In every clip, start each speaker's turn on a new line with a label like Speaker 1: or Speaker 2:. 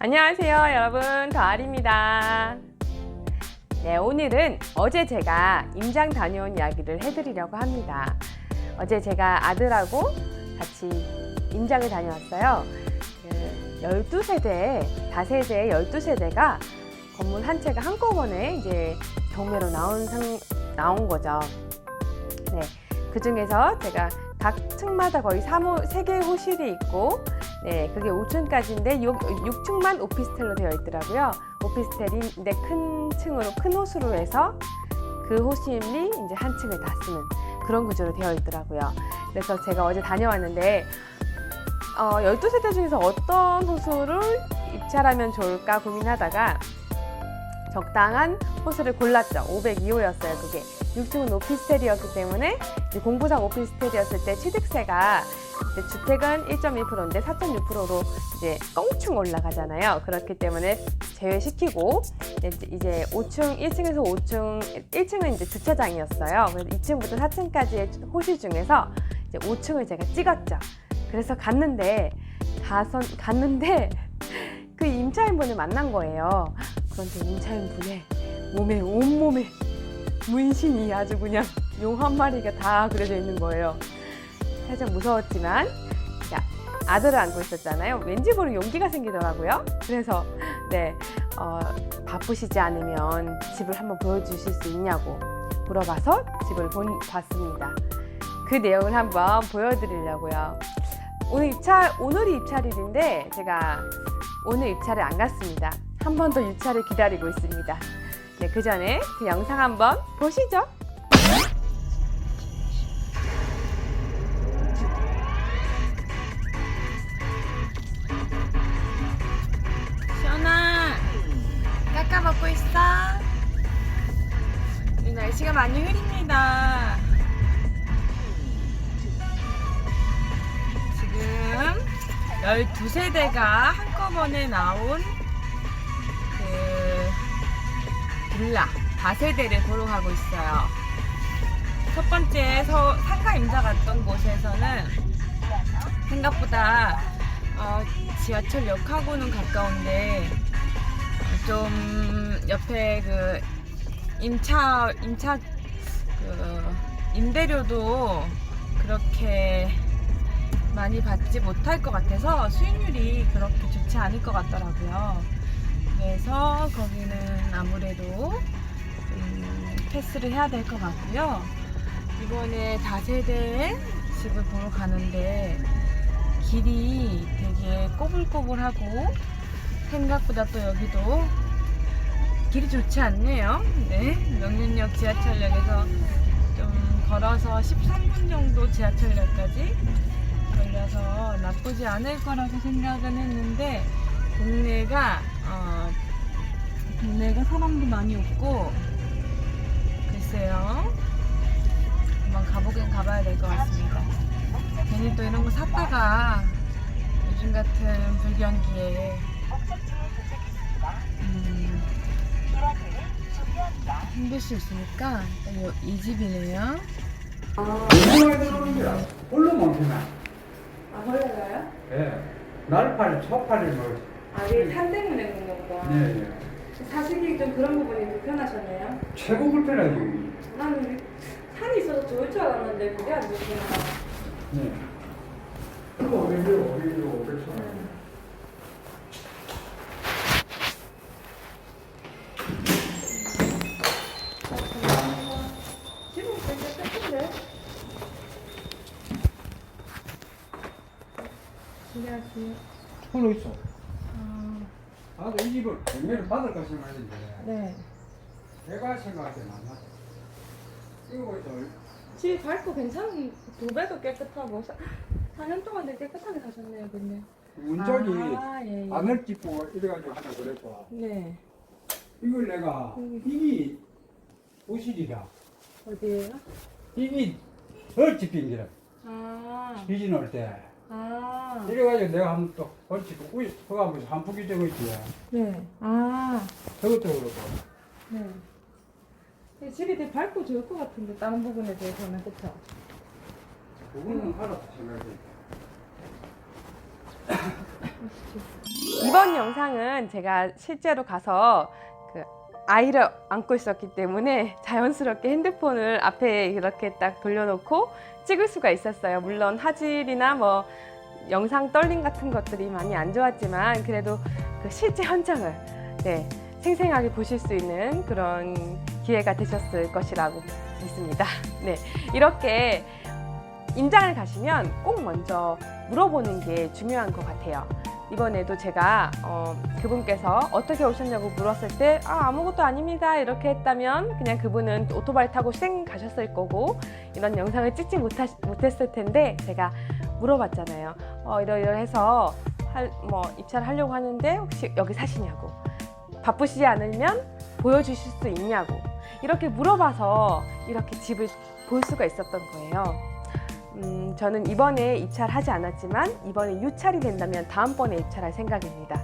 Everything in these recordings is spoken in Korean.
Speaker 1: 안녕하세요, 여러분. 더알입니다. 네, 오늘은 어제 제가 임장 다녀온 이야기를 해드리려고 합니다. 어제 제가 아들하고 같이 임장을 다녀왔어요. 그 12세대, 다세대 12세대가 건물 한 채가 한꺼번에 이제 경매로 나온 상, 나온 거죠. 네. 그 중에서 제가 각 층마다 거의 3호, 3개의 호실이 있고, 네, 그게 5층까지인데 6, 6층만 오피스텔로 되어 있더라고요. 오피스텔인데 큰 층으로, 큰 호수로 해서 그 호실이 이제 한 층을 다 쓰는 그런 구조로 되어 있더라고요. 그래서 제가 어제 다녀왔는데, 어, 12세대 중에서 어떤 호수를 입찰하면 좋을까 고민하다가 적당한 호수를 골랐죠. 502호였어요, 그게. 6층은 오피스텔이었기 때문에 공부상 오피스텔이었을 때 취득세가 이제 주택은 1.1%인데 4.6%로 이제 껑충 올라가잖아요. 그렇기 때문에 제외시키고 이제 이제 5층, 1층에서 5층, 1층은 이제 주차장이었어요. 그래서 2층부터 4층까지의 호실 중에서 이제 5층을 제가 찍었죠. 그래서 갔는데 가서 갔는데 그 임차인분을 만난 거예요. 그런데 임차인 분의 몸에 온몸에 문신이 아주 그냥 용 한 마리가 다 그려져 있는 거예요. 살짝 무서웠지만 자, 아들을 안고 있었잖아요. 왠지 모르게 용기가 생기더라고요. 그래서 네 어, 바쁘시지 않으면 집을 한번 보여주실 수 있냐고 물어봐서 집을 본, 봤습니다. 그 내용을 한번 보여드리려고요. 오늘 입찰 오늘이 입찰일인데 제가 오늘 입찰을 안 갔습니다. 한 번더 입찰을 기다리고 있습니다. 네, 그 전에 그 영상 한번 보시죠. 시원아, 깎아 먹고 있어? 이 날씨가 많이 흐립니다. 지금 12세대가 한꺼번에 나온 빌라 다세대를 보러 가고 있어요. 첫 번째 서, 상가 임자 갔던 곳에서는 생각보다 어, 지하철역하고는 가까운데 어, 좀 옆에 그 임차 임차 그 임대료도 그렇게 많이 받지 못할 것 같아서 수익률이 그렇게 좋지 않을 것 같더라고요. 그래서 거기는 아무래도 음, 패스를 해야 될 것 같고요. 이번에 다세대 집을 보러 가는데 길이 되게 꼬불꼬불하고 생각보다 또 여기도 길이 좋지 않네요. 네, 명륜역 지하철역에서 좀 걸어서 13분 정도 지하철역까지 걸려서 나쁘지 않을 거라고 생각은 했는데 동네가 어, 동네가 사람도 많이 없고 글쎄요 한번 가보긴 가봐야 될 것 같습니다 괜히 또 이런 거 샀다가 요즘 같은 불경기에 음, 힘들 수 있으니까 일단 요- 이 집이네요
Speaker 2: 홀로만 피나.
Speaker 1: 아 벌레가요?
Speaker 2: 예. 날팔, 초팔이 뭐.
Speaker 1: 아 이게 산 때문에 그런 거구나
Speaker 2: 예, 예.
Speaker 1: 사실이 좀 그런 부분이 불편하셨네요
Speaker 2: 최고 불편하지.
Speaker 1: 나는 산이 있어서 좋을 줄 알았는데 그게 안 좋구나.
Speaker 2: 네. 그거 오히려, 오히려 500천 원.
Speaker 1: 집은 되게 깨끗한데? 안녕하세요.
Speaker 2: 손으로 있어.
Speaker 1: 아,
Speaker 2: 나도 이 집을 경매를 받을까 생각했는데,
Speaker 1: 네.
Speaker 2: 내가 생각할 때는 안 맞아. 이거 보니까
Speaker 1: 집 밝고 괜찮은 도배도 깨끗하고 사, 4년 동안 되게 깨끗하게 사셨네요, 근데.
Speaker 2: 문짝이
Speaker 1: 아, 예, 예.
Speaker 2: 안을 찢고 이래가지고 하나 그랬고,
Speaker 1: 네.
Speaker 2: 이걸 내가,
Speaker 1: 음.
Speaker 2: 이게 부실이다.
Speaker 1: 어디에요?
Speaker 2: 이게 얼집 빈기라.
Speaker 1: 아,
Speaker 2: 비지 넣을 때.
Speaker 1: 아.
Speaker 2: 이래가지고 내가 한번 또 얼집, 우이, 허가면서 한 푸기 적어 있지.
Speaker 1: 네. 아,
Speaker 2: 저것도 그렇고.
Speaker 1: 네. 근데 집이 되게 밝고 좋을 것 같은데, 다른 부분에 대해서는, 그쵸?
Speaker 2: 그거는 알아서 생각해.
Speaker 1: 이번 영상은 제가 실제로 가서 그 아이를 안고 있었기 때문에 자연스럽게 핸드폰을 앞에 이렇게 딱 돌려놓고 찍을 수가 있었어요. 물론 화질이나 뭐 영상 떨림 같은 것들이 많이 안 좋았지만 그래도 그 실제 현장을 네, 생생하게 보실 수 있는 그런 기회가 되셨을 것이라고 믿습니다. 네, 이렇게 임장을 가시면 꼭 먼저 물어보는 게 중요한 것 같아요. 이번에도 제가 어, 그분께서 어떻게 오셨냐고 물었을 때 아, 아무것도 아닙니다 이렇게 했다면 그냥 그분은 오토바이 타고 쌩 가셨을 거고 이런 영상을 찍지 못하, 못했을 텐데 제가 물어봤잖아요. 어, 이러이러해서 할, 뭐 입찰을 하려고 하는데 혹시 여기 사시냐고 바쁘시지 않으면 보여주실 수 있냐고 이렇게 물어봐서 이렇게 집을 볼 수가 있었던 거예요. 음, 저는 이번에 입찰하지 않았지만 이번에 유찰이 된다면 다음번에 입찰할 생각입니다.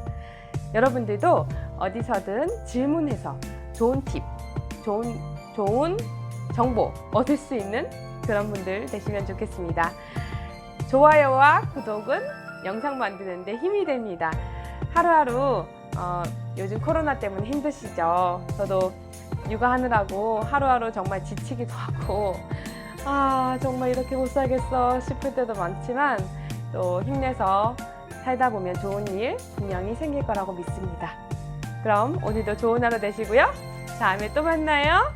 Speaker 1: 여러분들도 어디서든 질문해서 좋은 팁, 좋은 좋은 정보 얻을 수 있는 그런 분들 되시면 좋겠습니다. 좋아요와 구독은 영상 만드는데 힘이 됩니다. 하루하루 어, 요즘 코로나 때문에 힘드시죠? 저도 육아하느라고 하루하루 정말 지치기도 하고 아 정말 이렇게 못 살겠어 싶을 때도 많지만 또 힘내서 살다 보면 좋은 일 분명히 생길 거라고 믿습니다. 그럼 오늘도 좋은 하루 되시고요. 다음에 또 만나요.